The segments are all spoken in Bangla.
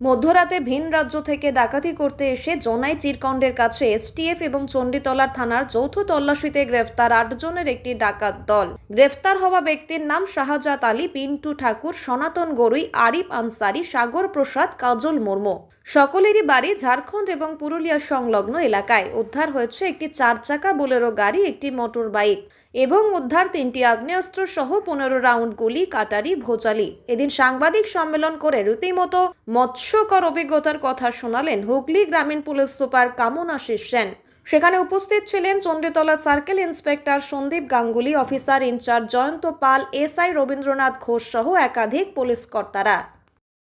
মধ্যরাতে ভিন রাজ্য থেকে ডাকাতি করতে এসে জোনাই চিরকণ্ডের কাছে এসটিএফ এবং চণ্ডীতলার থানার যৌথ তল্লাশিতে গ্রেফতার আটজনের একটি ডাকাত দল। গ্রেফতার হওয়া ব্যক্তির নাম শাহজাত আলী, পিন্টু ঠাকুর, সনাতন গরুই, আরিফ আনসারি, সাগর প্রসাদ, কাজল মুর্মু। সকলেরই বাড়ি ঝাড়খণ্ড এবং পুরুলিয়া সংলগ্ন এলাকায়। উদ্ধার হয়েছে একটি চার চাকা বোলেরো গাড়ি, একটি মোটর বাইক এবং উদ্ধার তিনটি আগ্নেয়াস্ত্র সহ পনেরো রাউন্ড গুলি, কাটারি, ভোচালি। এদিন সাংবাদিক সম্মেলন করে রীতিমতো মৎস্যকর অভিজ্ঞতার কথা শোনালেন হুগলি গ্রামীণ পুলিশ সুপার কামনাশিস সেন। সেখানে উপস্থিত ছিলেন Chanditala circle inspector Sandip Ganguly, officer in charge Jayanta Pal, SI Rabindranath Ghosh সহ একাধিক পুলিশ কর্তারা।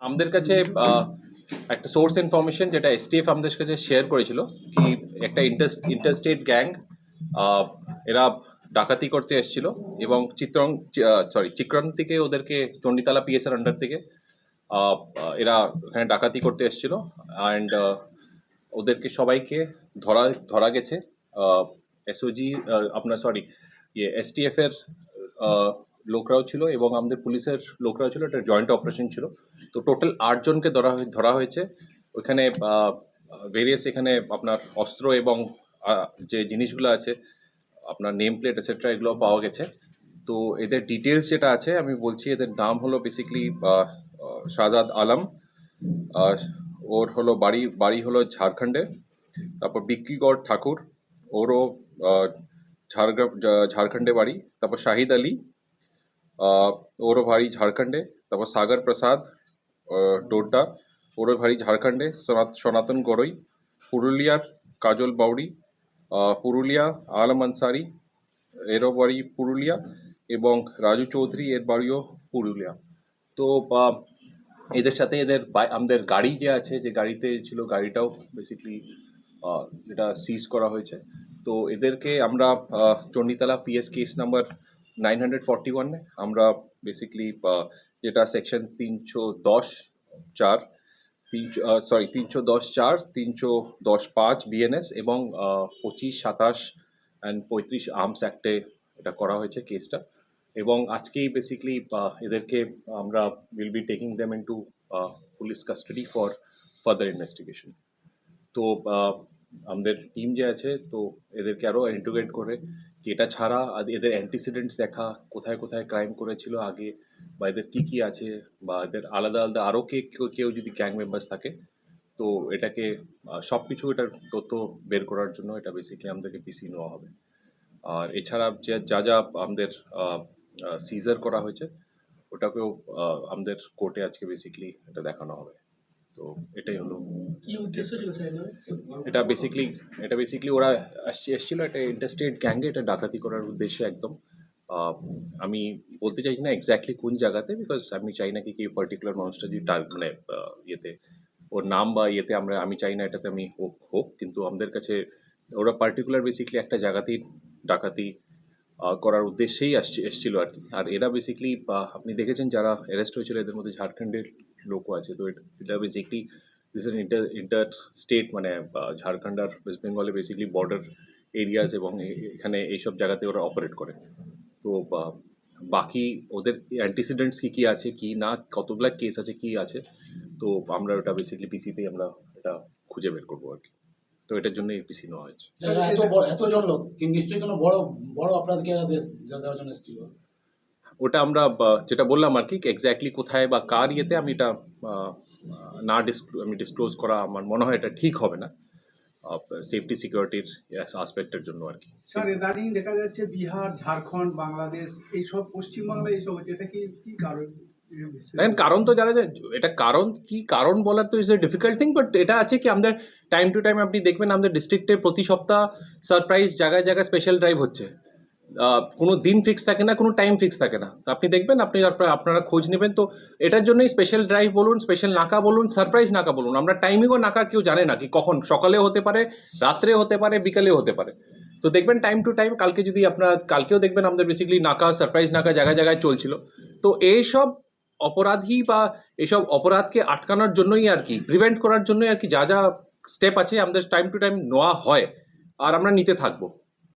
আমাদের কাছে একটা সোর্স ইনফরমেশন যেটা এসটিএফ আমাদের কাছে শেয়ার করেছিল। কি একটা ইন্টার ইন্টারস্টেট গ্যাং এরা ডাকাতি করতে এসেছিল এবং চিত্রং সরি চিক্রন থেকে ওদেরকে চণ্ডীতলা পিএসের আন্ডার থেকে এরা এখানে ডাকাতি করতে এসেছিল। অ্যান্ড ওদেরকে সবাইকে ধরা ধরা গেছে। এসওজি আপনার সরি ইয়ে এসটিএফ এর আহ, লোকরাও ছিল এবং আমাদের পুলিশের লোকরাও ছিল, একটা জয়েন্ট অপারেশন ছিল। তো টোটাল আটজনকে ধরা ধরা হয়েছে। ওইখানে ভেরিয়াস এখানে আপনার অস্ত্র এবং যে জিনিসগুলো আছে, আপনার নেম প্লেট এসেট্রা এগুলো পাওয়া গেছে। তো এদের ডিটেলস যেটা আছে, আমি বলছি, এদের নাম হলো বেসিকলি শাহজাদ আলম। ওর হলো বাড়ি বাড়ি হলো ঝাড়খণ্ডে। তারপর বিক্কিগড় ঠাকুর, ওরও ঝাড়গ্রাম, ঝাড়খণ্ডে বাড়ি। তারপর শাহিদ আলী ওরও বাড়ি ঝাড়খণ্ডে, তারপর সাগর প্রসাদ ডোড্ডা বাড়ি ঝাড়খণ্ডে, সনাত- সনাতন গড়ই পুরুলিয়ার কাজল বাউরি পুরুলিয়া আলম আনসারি এরও বাড়ি পুরুলিয়া এবং রাজু চৌধুরী, এর বাড়িও পুরুলিয়া। তো এদের সাথে এদের আমাদের গাড়ি যে আছে, যে গাড়িতে ছিল গাড়িটাও বেসিকলি যেটা সিজ করা হয়েছে। তো, এদেরকে আমরা Chanditala PS case number nine hundred ওয়ানে আমরা বেসিকলি যেটা সেকশন তিনশো দশ, চার, তিনশো সরি তিনশো দশ, চার, তিনশো দশ, পাঁচ বিএনএস এবং পঁচিশ, সাতাশ অ্যান্ড পঁয়ত্রিশ আর্মস অ্যাক্টে এটা করা হয়েছে কেসটা এবং আজকেই বেসিকলি এদেরকে আমরা will be taking them into police custody for further investigation তো আমাদের টিম যে আছে, তো এদেরকে আরও ইন্টিগ্রেট করে এটা ছাড়া এদের অ্যান্টিসিডেন্টস দেখা, কোথায় কোথায় ক্রাইম করেছিল আগে, বা এদের কী কী আছে, বা এদের আলাদা আলাদা আরও কে কেউ- কেউ যদি গ্যাং মেম্বার্স থাকে, তো এটাকে সব কিছু এটার তথ্য বের করার জন্য এটা বেসিক্যালি আমাদেরকে পিসি নেওয়া হবে। আর এছাড়া যে, যা যা আমাদের সিজার করা হয়েছে, ওটাকেও আমাদের কোর্টে আজকে বেসিক্যালি এটা দেখানো হবে। তো এটাই হলো কি উদ্দেশ্য ছিল এটা বেসিক্যালি এটা বেসিক্যালি ওরা আসছে এসেছিল একটা ইন্টারস্টেট গ্যাঙ্গে এটা ডাকাতি করার উদ্দেশ্যে একদম। আমি বলতে চাইছি না এক্স্যাক্টলি কোন জায়গাতে বিকজ আমি চাই না কি কি পার্টিকুলার মানুষটা যদি মানে ইয়েতে ওর নাম বা ইয়েতে আমরা আমি চাই না এটাতে আমি হোক হোক কিন্তু আমাদের কাছে ওরা পার্টিকুলার বেসিক্যালি একটা জায়গাতেই ডাকাতি করার উদ্দেশ্যেই আসছে এসেছিল আর কি। আর এরা বেসিক্যালি আপনি দেখেছেন যারা অ্যারেস্ট হয়েছিল এদের মধ্যে ঝাড়খণ্ডের লোকও আছে। তো এটা- basically this in inter inter state মানে ঝাড়খণ্ড আর ওয়েস্ট বেঙ্গলে বেসিক্যালি বর্ডার এরিয়াস এবং এখানে এইসব জায়গাতে ওরা অপারেট করে। তো বাকি ওদের অ্যান্টিসিডেন্টস কী কী আছে, কি না, কতগুলা কেস আছে, কি আছে, তো আমরা ওটা বেসিক্যালি পিসিতেই আমরা এটা খুঁজে বের করব আর কি। তো এটার জন্য এই পিসি নেওয়া হয়েছে। এত বড়, এতজন লোক নিশ্চয়ই কোনো বড় বড় দেশ, দেওয়ার জন্য এসেছিল? ওটা আমরা যেটা বললাম আর কি এক্স্যাক্টলি কোথায় বা কার ইয়েতে আমি এটা না ডিসক্লো আমি ডিসক্লোজ করা আমার মনে হয় এটা ঠিক হবে না। সেফটি সিকিউরিটির আসপেক্টের জন্য আর কি। স্যার ইদানিং দেখা যাচ্ছে বিহার ঝাড়খণ্ড বাংলাদেশ এইসব পশ্চিমবাংলা এইসব হচ্ছে। এটা কি কি কারণ? দেখেন কারণ তো জানা যায় এটা কারণ কি কারণ বলার তো is a difficult thing but এটা আছে কি আমাদের টাইম টু টাইম আপনি দেখবেন আমাদের ডিস্ট্রিক্টে প্রতি সপ্তাহ সারপ্রাইজ জায়গায় জায়গায় স্পেশাল ড্রাইভ হচ্ছে। কোনো দিন ফিক্স থাকে না, কোনো টাইম ফিক্স থাকে না। তো আপনি দেখবেন, আপনি আপনারা- খোঁজ নেবেন। তো এটার জন্যই স্পেশাল ড্রাইভ বলুন স্পেশাল নাকা বলুন সারপ্রাইজ নাকা বলুন। আমরা টাইমিংও নাকা কেউ জানে না কি কখন। সকালেও হতে পারে, রাত্রে হতে পারে, বিকালে হতে পারে। তো দেখবেন টাইম টু টাইম কালকে যদি আপনার কালকেও দেখবেন আমাদের বেসিক্যালি নাকা সারপ্রাইজ নাকা জায়গায় জায়গায় চলছিল। তো এইসব অপরাধী বা এইসব অপরাধকে আটকানোর জন্যই আর কি প্রিভেন্ট করার জন্যই আর কি যা যা স্টেপ আছে আমাদের টাইম টু টাইম নেওয়া হয়। আর আমরা নিতে থাকব।